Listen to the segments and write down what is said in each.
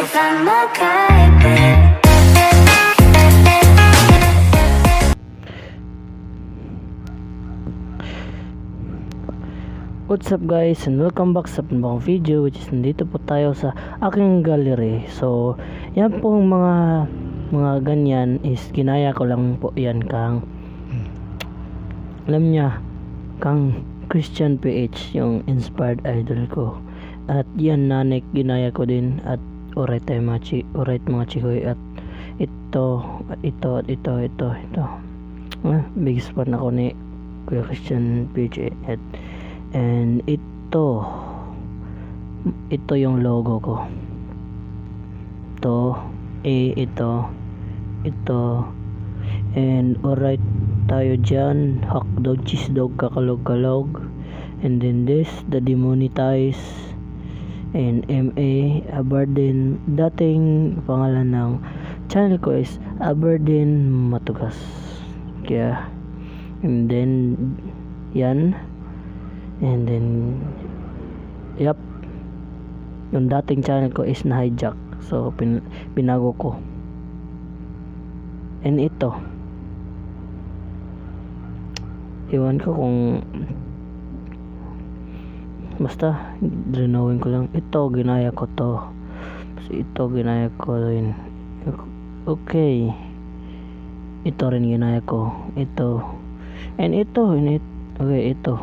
kasama What's up guys and welcome back sa panibagong video which is nandito po tayo sa aking gallery. So yan pong mga mga ganyan is ginaya ko lang po yan kang alam niya kang Christian PH yung inspired idol ko. At yan nanek ginaya ko din. At alright tayo mga chi, alright mga chikoy at ito, ito, ito, ito, ito. Ah, biggest fan ako ni Kuya Christian PH at And ito ito yung logo ko. Ito, A ito, ito. And alright tayo dyan. Hotdog, cheese dog, kakalog-kalog. And then this, the demonetize. And MA, Aberdeen. Dating pangalan ng channel ko is Aberdeen Matugas. Kaya, and then, yan. And then, yep. Yung dating channel ko is na hijack. So, pin binago ko. And ito. Iwan ko kung basta drenawin ko lang ito ginaya ko to. So, ito ginaya ko rin. Okay. Ito rin ginaya ko. Ito. And ito and it, okay ito.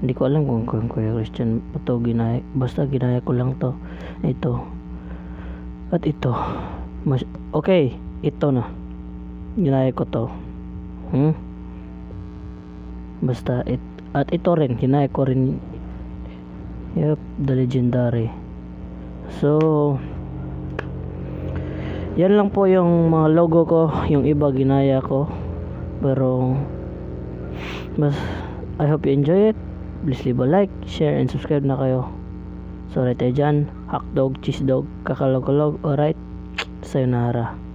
Hindi ko alam kung kung Kuya Christian ito ginaya basta ginaya ko lang to. Ito. At ito. Mas okay ito na. Ginaya ko to. Hmm? Basta it at ito rin ginaya ko rin yep the legendary. So yan lang po yung mga logo ko yung iba ginaya ko. Pero mas I hope you enjoy it. Please leave a like share and subscribe na kayo. So right tayo dyan. Hotdog cheese dog kakalog-kalog. Alright. Sayonara